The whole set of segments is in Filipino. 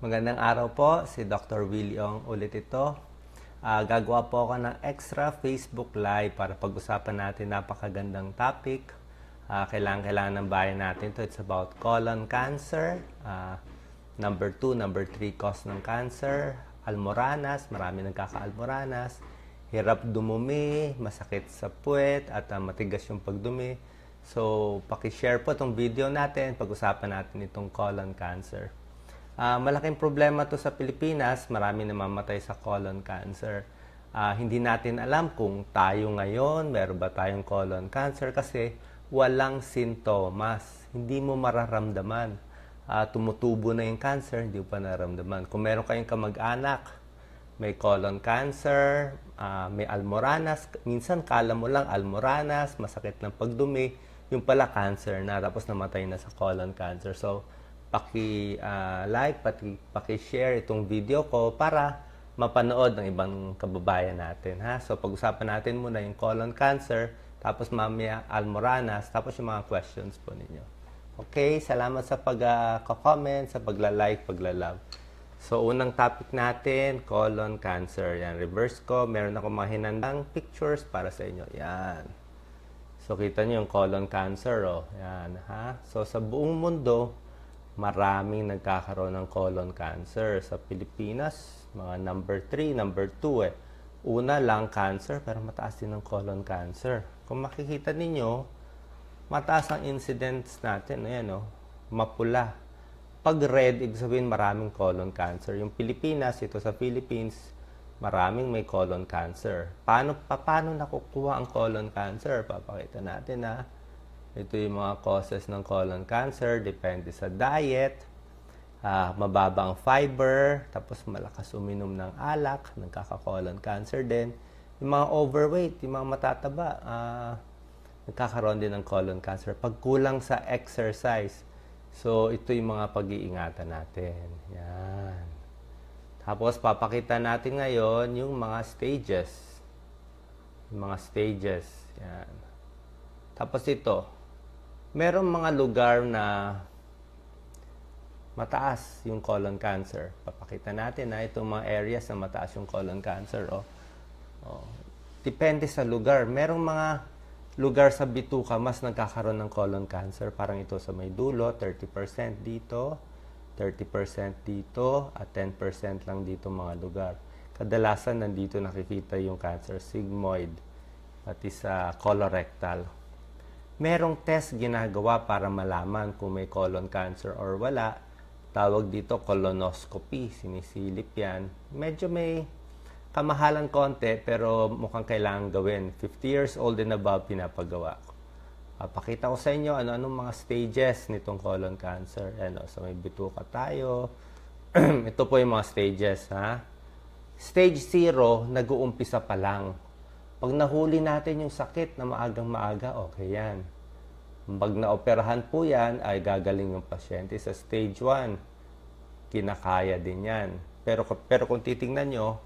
Magandang araw po, si Dr. Williong ulit ito. Ah, gagawa po ako ng extra Facebook Live para pag-usapan natin napakagandang topic. Ah, kailangan kailangan ng bayan natin to. It's about colon cancer. Ah, number 2, number 3 cause ng cancer. Almoranas, marami nagkaka-almoranas. Hirap dumumi, masakit sa puwet, at ah, matigas yung pagdumi. So, pakishare po itong video natin. Pag-usapan natin itong colon cancer. Ah, malaking problema to sa Pilipinas. Marami namamatay sa colon cancer. Ah, hindi natin alam kung tayo ngayon, meron ba tayong colon cancer kasi walang sintomas. Hindi mo mararamdaman. Ah, tumutubo na yung cancer, hindi mo pa nararamdaman. Kung meron kayong kamag-anak, may colon cancer, ah, may almoranas. Minsan kala mo lang almoranas, masakit ng pagdumi. Yung pala cancer na, tapos namatay na sa colon cancer. So, paki-like, pati, paki-share itong video ko para mapanood ng ibang kababayan natin. Ha? So, pag-usapan natin muna yung colon cancer, tapos mamaya almoranas, tapos yung mga questions po ninyo. Okay, salamat sa pag-comment, sa pagla-like, pagla-love. So, unang topic natin, colon cancer. Yan, reverse ko. Meron ako mga hinandang pictures para sa inyo. Yan. So, kita niyo yung colon cancer, oh. Yan, ha? So, sa buong mundo, maraming nagkakaroon ng colon cancer. Sa Pilipinas, mga number 3, number 2, eh. Una lang cancer, pero mataas din ang colon cancer. Kung makikita ninyo, mataas ang incidence natin. Ayan, oh. Mapula. Pag red, ibig sabihin maraming colon cancer. Yung Pilipinas, ito sa Philippines, maraming may colon cancer. Paano, pa, paano nakukuha ang colon cancer? Papakita natin na ito yung mga causes ng colon cancer. Depende sa diet, ah, mababa ang fiber, tapos malakas uminom ng alak, nagkaka-colon cancer din. Yung mga overweight, yung mga matataba, ah, nagkakaroon din ng colon cancer. Pag kulang sa exercise, so ito yung mga pag-iingatan natin. Yan. Tapos papakita natin ngayon yung mga stages. Yung mga stages. Yan. Tapos ito, merong mga lugar na mataas yung colon cancer. Papakita natin na itong mga areas na mataas yung colon cancer. Oh. Oh. Depende sa lugar. Merong mga lugar sa bituka mas nagkakaroon ng colon cancer. Parang ito sa may dulo, 30% dito, 30% dito, at 10% lang dito mga lugar. Kadalasan nandito nakikita yung cancer sigmoid, pati sa colorectal. Merong test ginagawa para malaman kung may colon cancer or wala. Tawag dito colonoscopy, sinisilip yan. Medyo may kamahalan konti pero mukhang kailangan gawin. 50 years old and above pinapagawa ko. Papakita ko sa inyo ano-anong mga stages nitong colon cancer. Ano, so may bituka tayo. Ito po yung mga stages, ha? Stage 0, nag-uumpisa pa lang. Pag nahuli natin yung sakit na maagang maaga, okay yan. Pag naoperahan po yan, ay gagaling yung pasyente. Sa stage 1, kinakaya din yan. Pero, pero kung titingnan nyo,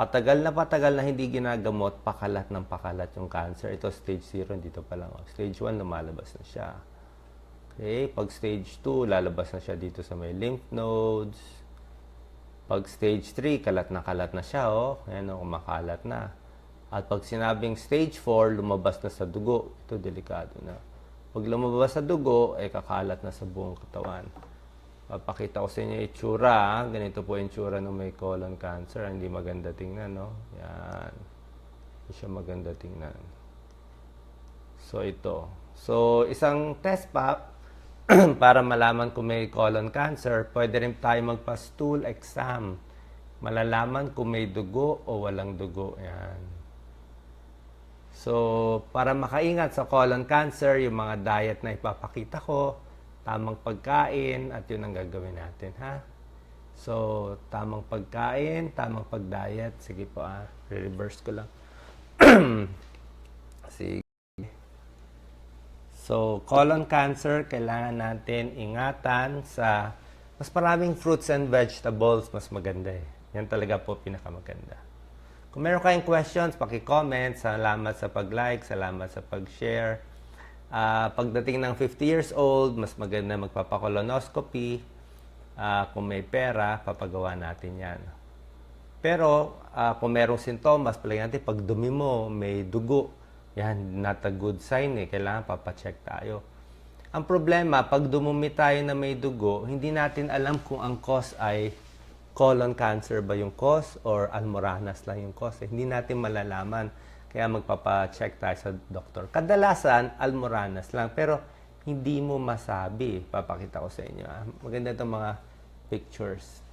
patagal na patagal na hindi ginagamot, pakalat ng pakalat yung cancer. Ito stage 0, dito pa lang. Stage 1, lumalabas na siya. Okay, pag stage 2, lalabas na siya dito sa may lymph nodes. Pag stage 3, kalat na kalat na siya, oh. Ayan, oh, kumakalat na. At pag sinabing stage 4, lumabas na sa dugo. Ito, delikado na. Pag lumabas sa dugo, ay kakalat na sa buong katawan. Papakita ko sa inyo itsura. Ganito po yung itsura ng may colon cancer. Hindi maganda tingnan, no? Yan. Hindi siya maganda tingnan. So, ito. So, isang test pa para malaman kung may colon cancer, pwede rin tayo magpa-stool exam. Malalaman kung may dugo o walang dugo. Yan. So, para makaingat sa colon cancer, yung mga diet na ipapakita ko, tamang pagkain, at yun ang gagawin natin, ha? So, tamang pagkain, tamang pag-diet. Sige po, ah. Re-reverse ko lang. Sige. So, colon cancer, kailangan natin ingatan sa mas maraming fruits and vegetables, mas maganda eh. Yan talaga po pinakamaganda. Kung meron kayong questions, paki-comment. Salamat sa pag-like, salamat sa pag-share. Ah, pagdating ng 50 years old, mas maganda magpapakolonoscopy. Ah, kung may pera, papagawa natin yan. Pero ah, kung merong sintomas, palagi natin pag dumi mo, may dugo, yan, not a good sign eh. Kailangan papacheck tayo. Ang problema, pag dumumi tayo na may dugo, hindi natin alam kung ang cause ay colon cancer ba yung cause or almoranas lang yung cause. Eh. Hindi natin malalaman. Kaya magpapacheck tayo sa doktor. Kadalasan, almoranas lang. Pero hindi mo masabi. Papakita ko sa inyo. ah. Maganda itong mga pictures.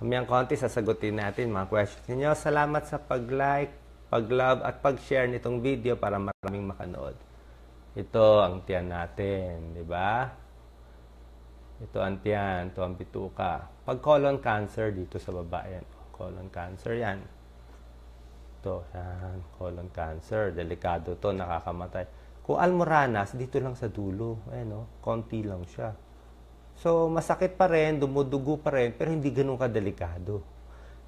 Kamayang konti, sasagutin natin mga questions ninyo. Salamat sa pag-like, pag-love, at pag-share nitong video para maraming makanood. Ito ang tiyan natin, di ba? Ito ang tiyan, ito ang bituka. Pag colon cancer, dito sa baba yan. Colon cancer yan. Ito, yan. Colon cancer. Delikado to, nakakamatay. Kung almoranas, dito lang sa dulo. Ayan, oh, konti lang siya. So, masakit pa rin, dumudugo pa rin, pero hindi ganun kadelikado.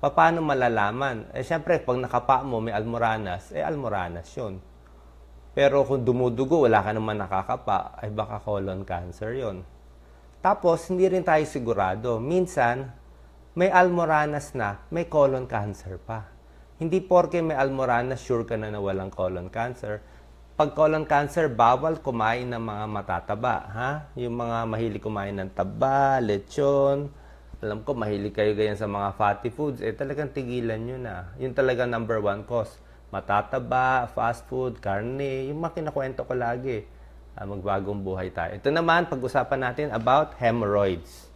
Paano malalaman? Eh, syempre, pag nakapa mo, may almoranas, eh, almoranas yun. Pero kung dumudugo, wala ka naman nakakapa, ay baka colon cancer yon. Tapos, hindi rin tayo sigurado. Minsan, may almoranas na, may colon cancer pa. Hindi porke may almoranas, sure ka na na walang colon cancer. Pag colon cancer, bawal kumain ng mga matataba. Ha? Yung mga mahilig kumain ng taba, lechon. Alam ko, mahilig kayo ganyan sa mga fatty foods. Eh, talagang tigilan nyo na. Yun talaga number one cause. Matataba, fast food, karne. Yung mga ko lagi. Ah, magbagong buhay tayo. Ito naman, pag-usapan natin about hemorrhoids.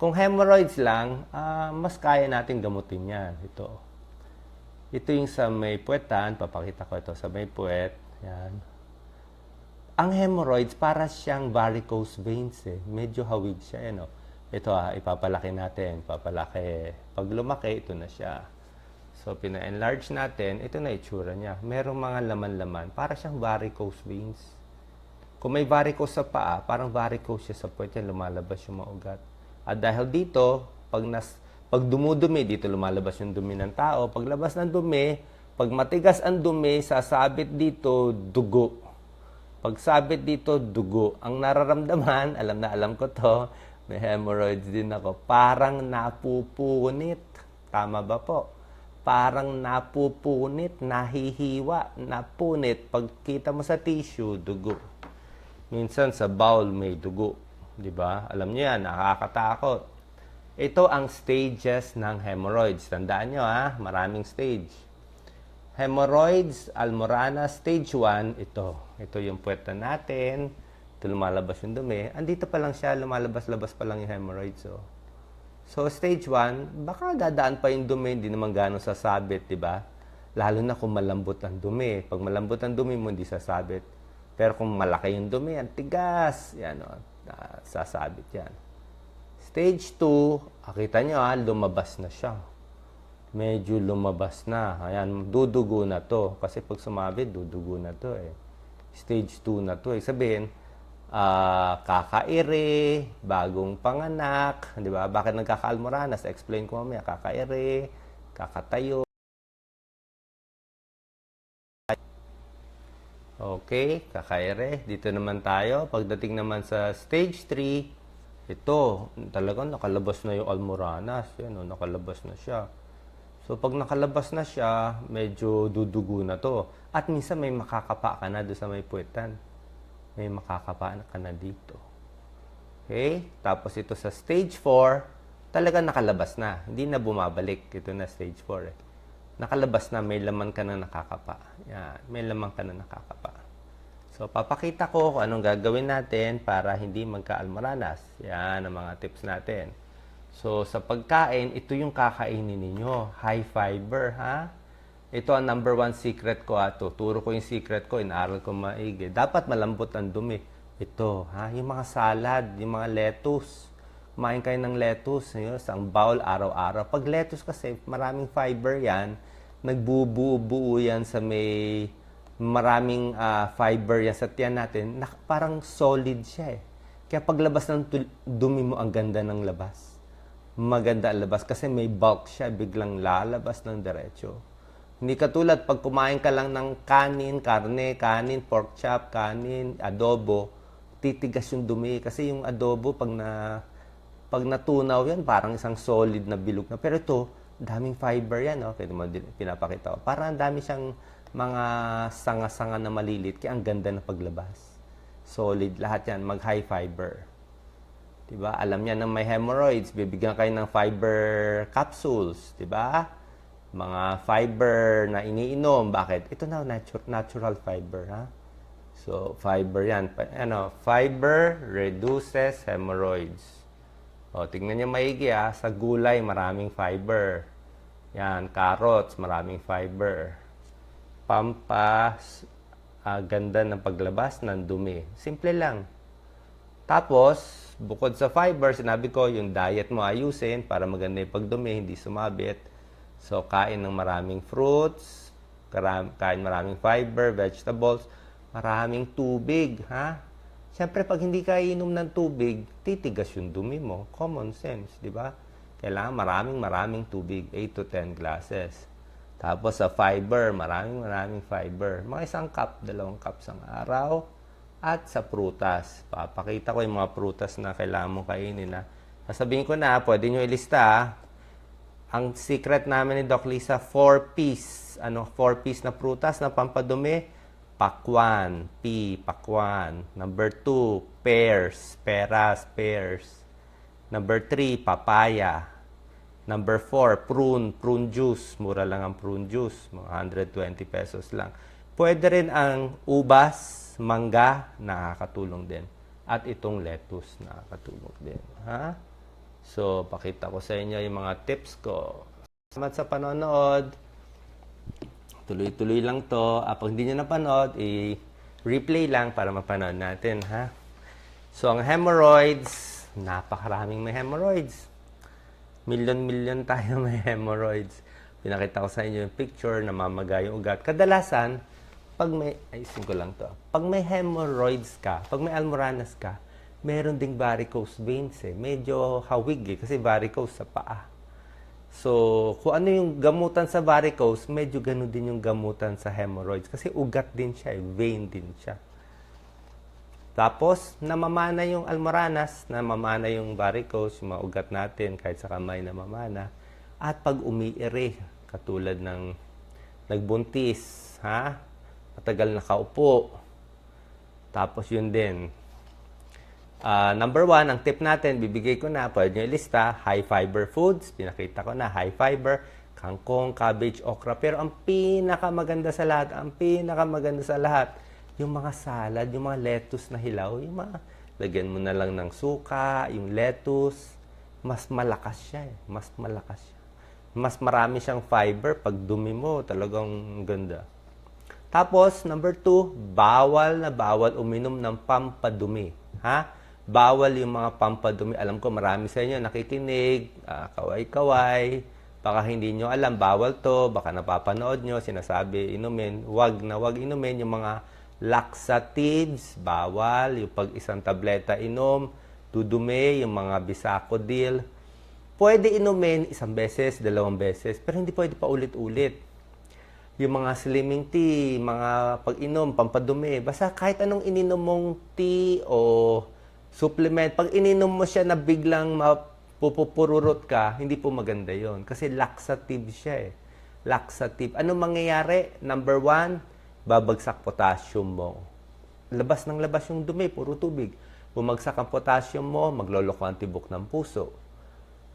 Kung hemorrhoids lang, ah, mas kaya natin gamutin yan. Ito. Ito yung sa may puwetan. Papakita ko ito sa may puwet. Yan. Ang hemorrhoids, para siyang varicose veins eh. Medyo hawig siya. Ano? Ito ah, ipapalaki natin. Papalaki. Pag lumaki, ito na siya. So, pina-enlarge natin. Ito na itsura niya. Merong mga laman-laman. Para siyang varicose veins. Kung may varicose sa paa, parang varicose siya sa puwet yan, lumalabas yung mga ugat. At dahil dito, pag, nas, pag dumudumi, dito lumalabas yung dumi ng tao. Paglabas ng dumi, pag matigas ang dumi, sasabit dito, dugo. Pag sabit dito, dugo. Ang nararamdaman, alam na alam ko to, may hemorrhoids din ako, parang napupunit. Tama ba po? Parang napupunit, nahihiwa, napunit. Pagkita mo sa tissue, dugo. Minsan sa bowel may dugo. Di ba? Alam niyo yan, nakakatakot. Ito ang stages ng hemorrhoids. Tandaan nyo ha, maraming stage. Hemorrhoids, almorana, stage 1, ito. Ito yung puweta natin. Ito lumalabas yung dumi. Andito pa lang siya, lumalabas-labas pa lang yung hemorrhoids. Oh. So, stage 1, baka dadaan pa yung dumi, hindi naman gano'ng sasabit, di ba? Lalo na kung malambot ang dumi. Pag malambot ang dumi mo, hindi sasabit. Pero kung malaki yung dumi, ang tigas, yan o, oh, sasabit yan. Stage 2, akita nyo ha, lumabas na siya. Medyo lumabas na. Ayan, dudugo na to. Kasi pag sumabit, dudugo na to eh. Stage 2 na to eh. Sabihin, ah, kakaire, bagong panganak, di ba? Bakit nagkakaalmoranas? Explain ko mamaya. Kakaire, kakatayo. Okay, kakaire. Dito naman tayo. Pagdating naman sa stage 3, ito, talagang nakalabas na yung almoranas. Yan, oh, nakalabas na siya. So, pag nakalabas na siya, medyo dudugo na to. At minsan may makakapa ka na doon sa may puwetan. May makakapa ka na dito. Okay? Tapos ito sa stage 4, talagang nakalabas na. Hindi na bumabalik. Ito na stage 4 eh. Nakalabas na, may laman ka na nakakapa. Yan, may laman ka na nakakapa. So, papakita ko kung anong gagawin natin para hindi magka-almoranas. Yan ang mga tips natin. So, sa pagkain, ito yung kakainin ninyo. High fiber, ha? Ito ang number one secret ko, ha? Tuturo ko yung secret ko, inaaral ko maigi. Dapat malambot ang dumi. Ito, ha? Yung mga salad, yung mga lettuce. Kumain kayo ng lettuce, yun, isang bowl araw-araw. Pag lettuce kasi, maraming fiber yan. Nagbubuo-buo yan sa may maraming ah, fiber yan sa tiyan natin. Na, parang solid siya eh. Kaya paglabas ng dumi mo, ang ganda ng labas maganda ang labas kasi may bulk siya, biglang lalabas ng diretso. Hindi katulad pag kumain ka lang ng kanin, karne, kanin, pork chop, kanin, adobo, titigas yung dumi. Kasi yung adobo, pag na Pag natunaw yan, parang isang solid na bilog na. Pero ito, daming fiber yan. Oh. Pwede mo pinapakita ko. Parang ang dami siyang mga sanga-sanga na malilit. Kaya ang ganda na paglabas. Solid. Lahat yan. Mag-high fiber. Diba? Alam niya na may hemorrhoids. Bibigyan kayo ng fiber capsules. Diba? Mga fiber na iniinom. Bakit? Ito na, natu- natural fiber. Ha? So, fiber yan. Ano, fiber reduces hemorrhoids. O, tingnan niyo maigi ha. Sa gulay, maraming fiber. Yan, carrots, maraming fiber. Pampas, ah, ganda ng paglabas ng dumi. Simple lang. Tapos, bukod sa fiber, sinabi ko, yung diet mo ayusin para maganda yung pagdumi, hindi sumabit. So, kain ng maraming fruits, kain maraming fiber, vegetables, maraming tubig, ha? Siyempre, pag hindi ka inom ng tubig, titigas yung dumi mo. Common sense, di ba? Kailangan maraming maraming tubig, 8 to 10 glasses. Tapos sa fiber, maraming maraming fiber. Mga isang cup, dalawang cup sa araw. At sa prutas. Papakita ko yung mga prutas na kailangan mo kainin. Ha? Sasabihin ko na, pwede nyo ilista. ha? Ang secret namin ni Doc Lisa, 4-piece. Ano, 4-piece na prutas na pampadumi. Pakwan, P, pakwan. Number 2, pears, peras, pears. Number 3, papaya. Number 4, prune, prune juice. Mura lang ang prune juice, mga 120 pesos lang. Pwede rin ang ubas, mangga, nakakatulong din. At itong lettuce, nakakatulong din. Ha? So, pakita ko sa inyo yung mga tips ko. Salamat sa panonood. Tuloy-tuloy lang to. Ah, pag hindi nyo napanood, i-replay lang para mapanood natin, ha? So, ang hemorrhoids, napakaraming may hemorrhoids. Million-million tayo may hemorrhoids. Pinakita ko sa inyo yung picture, namamaga yung ugat. Kadalasan, pag may, ayusin ko lang to. Pag may hemorrhoids ka, pag may almoranas ka, meron ding varicose veins eh. Medyo hawig eh, kasi varicose sa paa. So, kung ano yung gamutan sa varicose, medyo ganun din yung gamutan sa hemorrhoids. Kasi ugat din siya, eh, vein din siya. Tapos, namamana yung almoranas, namamana yung varicose, yung mga ugat natin, kahit sa kamay namamana. At pag umiire, katulad ng nagbuntis, ha? Matagal nakaupo. Tapos yun din. Ah, number one, ang tip natin, bibigay ko na, pwede nyo ilista, high fiber foods. Pinakita ko na, high fiber, kangkong, cabbage, okra. Pero ang pinakamaganda sa lahat, ang pinakamaganda sa lahat, yung mga salad, yung mga lettuce na hilaw, yung mga, lagyan mo na lang ng suka, yung lettuce, mas malakas siya eh. Mas malakas siya. Mas marami siyang fiber. Pag dumi mo, talagang ganda. Tapos, number two, bawal na bawal uminom ng pampadumi. Ha? Bawal yung mga pampadumi. Alam ko marami sa inyo nakikinig, ah, kaway-kaway. Baka hindi nyo alam, bawal to. Baka napapanood nyo, sinasabi, inumin. Wag na wag inumin yung mga laxatives. Bawal. Yung pag isang tableta inom. Dudumi, yung mga bisacodil. Pwede inumin isang beses, dalawang beses. Pero hindi pwede pa ulit-ulit yung mga slimming tea, mga pag-inom, pampadumi, basta kahit anong ininom mong tea o supplement, pag ininom mo siya na biglang mapupururot ka, hindi po maganda yon Kasi laxative siya eh. Laxative. Ano mangyayari? Number one, babagsak potassium mo. Labas ng labas yung dumi, puro tubig. Bumagsak ang potassium mo, magloloko ang tibok ng puso.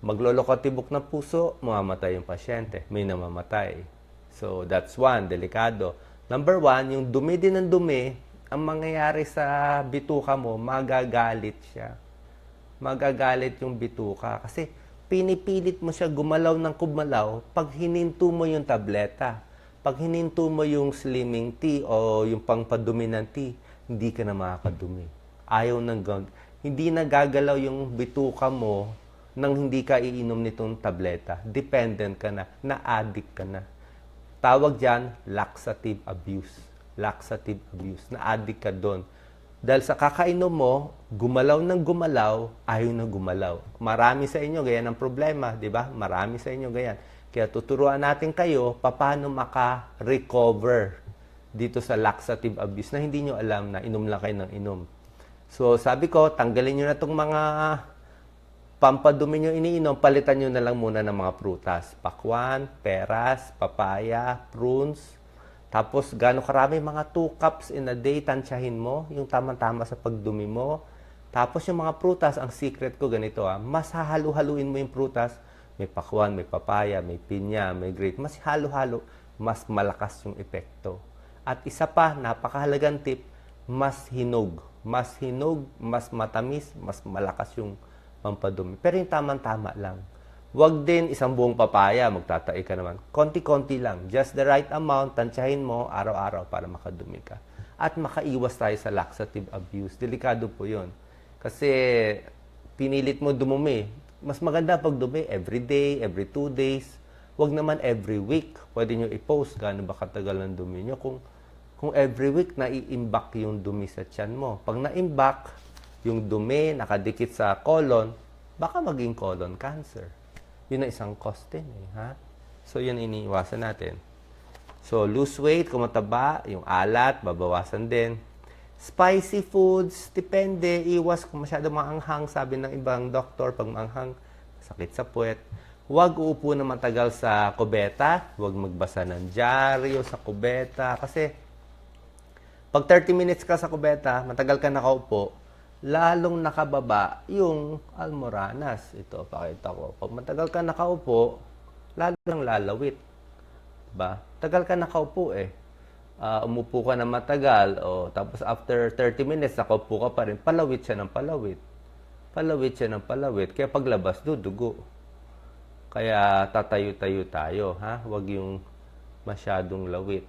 Magloloko ang tibok ng puso, mamamatay yung pasyente. May namamatay. So, that's one, delikado. Number one, yung dumi din ng dumi, ang mangyayari sa bituka mo, magagalit siya. Magagalit yung bituka. Kasi pinipilit mo siya gumalaw ng kumalaw pag hininto mo yung tableta. Pag hininto mo yung slimming tea o yung pangpadumi ng tea, hindi ka na makakadumi. Ayaw ng gan- Hindi nagagalaw yung bituka mo nang hindi ka iinom nitong tableta. Dependent ka na. Na-addict ka na. Tawag dyan, laxative abuse. Laxative abuse. Na-addict ka doon. Dahil sa kakainom mo, gumalaw ng gumalaw, ayaw na gumalaw. Marami sa inyo, ganyan ang problema, di ba? Marami sa inyo, ganyan. Kaya tuturuan natin kayo paano maka-recover dito sa laxative abuse na hindi nyo alam na inom lang kayo ng inom. So, sabi ko, tanggalin nyo na itong mga pampadumi nyo iniinom, palitan nyo na lang muna ng mga prutas. Pakwan, peras, papaya, prunes. Tapos, gano'ng karami, mga 2 cups in a day, tansyahin mo, yung tamang-tama sa pagdumi mo. Tapos, yung mga prutas, ang secret ko ganito ah, mas hahalu-haluin mo yung prutas. May pakwan, may papaya, may pinya, may grape. Mas halo-halo, mas malakas yung epekto. At isa pa, napakahalagang tip, mas hinog. Mas hinog, mas matamis, mas malakas yung pampadumi. Pero yung tamang-tama lang. Huwag din isang buong papaya, magtatai ka naman. Konti-konti lang. Just the right amount, tansyahin mo araw-araw para makadumi ka. At makaiwas tayo sa laxative abuse. Delikado po yun. Kasi pinilit mo dumumi. Mas maganda pag dumi every day, every two days. Huwag naman every week. Pwede nyo i-post gaano ba katagal ng dumi nyo. Kung, kung every week nai-imbak yung dumi sa tiyan mo. Pag na-imbak, yung dumi nakadikit sa colon, baka maging colon cancer. Yun ang isang cause din eh, ha? So, yun iniiwasan natin. So, lose weight, kung mataba, yung alat, babawasan din. Spicy foods, depende. Iwas kung masyado maanghang, sabi ng ibang doktor, pag maanghang, sakit sa puwet. Huwag uupo na matagal sa kubeta. Huwag magbasa ng dyaryo sa kubeta. Kasi, pag 30 minutes ka sa kubeta, matagal ka nakaupo, lalong nakababa yung almoranas. Ito, pakita ko. Pag matagal ka nakaupo, lalo nang lalawit. Diba? Tagal ka nakaupo eh. Ah, umupo ka na matagal, o tapos after 30 minutes, nakaupo ka pa rin, palawit siya ng palawit. Palawit siya ng palawit. Kaya paglabas, dudugo. Kaya tatayo-tayo tayo, ha? Huwag yung masyadong lawit.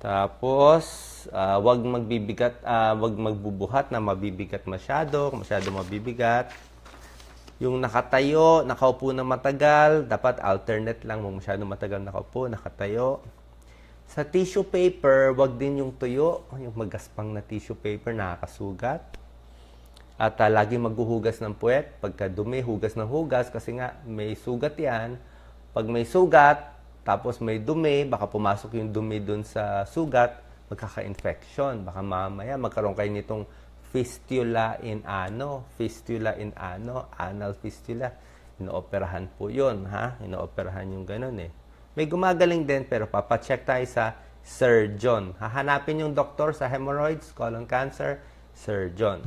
Tapos, ah, wag magbibigat, ah, wag magbubuhat na mabibigat masyado, masyado mabibigat. Yung nakatayo, nakaupo na matagal, dapat alternate lang, huwag masyado matagal nakaupo, nakatayo. Sa tissue paper, wag din yung tuyo, yung magaspang na tissue paper, nakakasugat. At uh, lagi maghuhugas ng puwet. Pagka dumi, hugas ng hugas kasi nga may sugat yan. Pag may sugat, tapos may dumi, baka pumasok yung dumi dun sa sugat, magkaka-infection. Baka mamaya magkaroon kayo nitong fistula in ano, fistula in ano, anal fistula. Inooperahan po yun, ha? Inooperahan yung ganun eh. May gumagaling din pero papacheck tayo sa surgeon. Hahanapin yung doktor sa hemorrhoids, colon cancer, surgeon.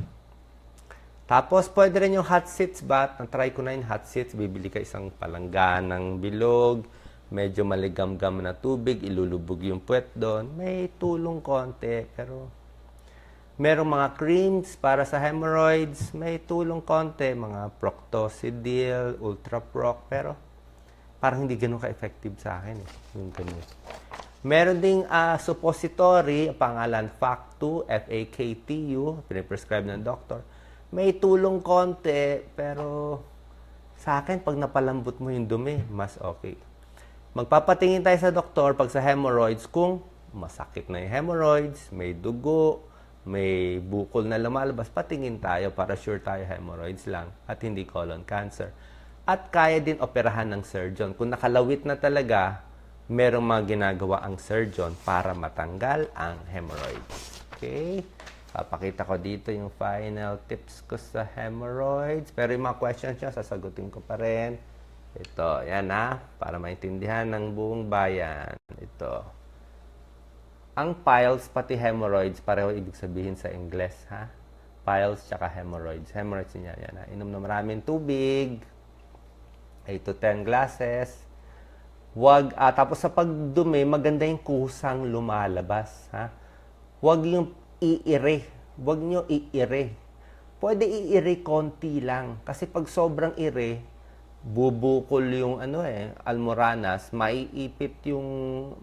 Tapos, pwede rin yung hot seats bath. Ang-try ko na yung hot seats. Bibili ka isang palanggan ng bilog. Medyo maligam-gam na tubig. Ilulubog yung puwet doon. May tulong konti. Pero, merong mga creams para sa hemorrhoids. May tulong konti. Mga proctosidil, ultraproc. Pero, parang hindi ganun ka-effective sa akin. Eh, yung ganun. Meron ding ah, suppository, pangalan FACTU, F-A-K-T-U, piniprescribe ng doktor. May tulong konti, pero sa akin, pag napalambot mo yung dumi, mas okay. Magpapatingin tayo sa doktor pag sa hemorrhoids kung masakit na yung hemorrhoids, may dugo, may bukol na lumalabas, patingin tayo para sure tayo hemorrhoids lang at hindi colon cancer. At kaya din operahan ng surgeon. Kung nakalawit na talaga, merong mga ginagawa ang surgeon para matanggal ang hemorrhoids. Okay? Papakita ko dito yung final tips ko sa hemorrhoids. Pero yung mga questions nyo, sasagutin ko pa rin. Ito, yan ha, para maintindihan ng buong bayan. Ito. Ang piles pati hemorrhoids, pareho ibig sabihin sa Ingles, ha? Piles tsaka hemorrhoids. Hemorrhoids niya, yan ha. Inom na maraming tubig. 8 to 10 glasses. Wag, ah, tapos sa pagdumi, maganda yung kusang lumalabas, ha? Wag yung iire. Huwag nyo iire. Pwede iire konti lang. Kasi pag sobrang ire, bubukol yung ano eh, almoranas, maiipit yung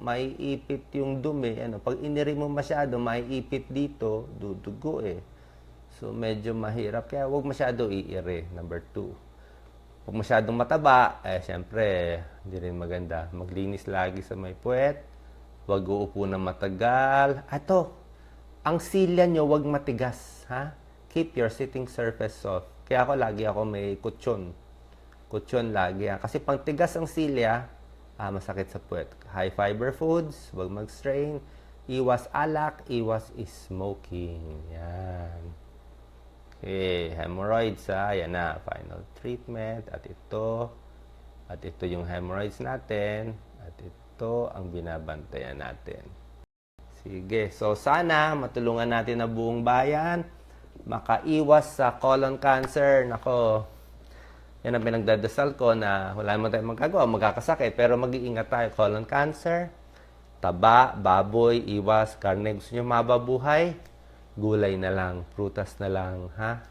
maiipit yung dumi. Ano, pag inire mo masyado, maiipit dito, dudugo eh. So medyo mahirap. Kaya huwag masyado iire. Number two. Huwag masyadong mataba, eh syempre, hindi rin maganda. Maglinis lagi sa may puwet. Huwag uupo na matagal. Ato, ang silya nyo wag matigas, ha? Keep your sitting surface soft. Kaya ako lagi ako may kutsyon. Kutsyon lagi. Ha? Kasi pang tigas ang silya, ah, masakit sa puwet. High fiber foods, wag mag-strain. Iwas alak, iwas smoking. Yan. Okay, hemorrhoids ha. Yan na, final treatment. At ito, at ito yung hemorrhoids natin. At ito ang binabantayan natin. Sige, so sana matulungan natin na buong bayan makaiwas sa colon cancer. Nako, yan ang pinagdadasal ko na wala naman tayong magagawa, magkakasakit. Pero mag-iingat tayo. Colon cancer, taba, baboy, iwas, karne. Gusto nyo mababuhay? Gulay na lang, prutas na lang, ha?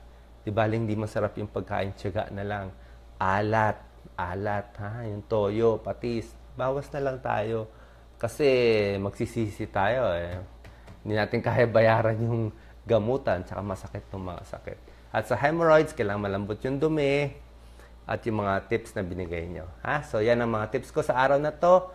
Di ba hindi masarap yung pagkain, tiyaga na lang. Alat, alat, ha? Yung toyo, patis, bawas na lang tayo. Kasi magsisisi tayo, eh. Hindi natin kaya bayaran yung gamutan, tsaka masakit ng mga sakit. At sa hemorrhoids, kailangan malambot yung dumi, at yung mga tips na binigay nyo. Ha? So, yan ang mga tips ko sa araw na to.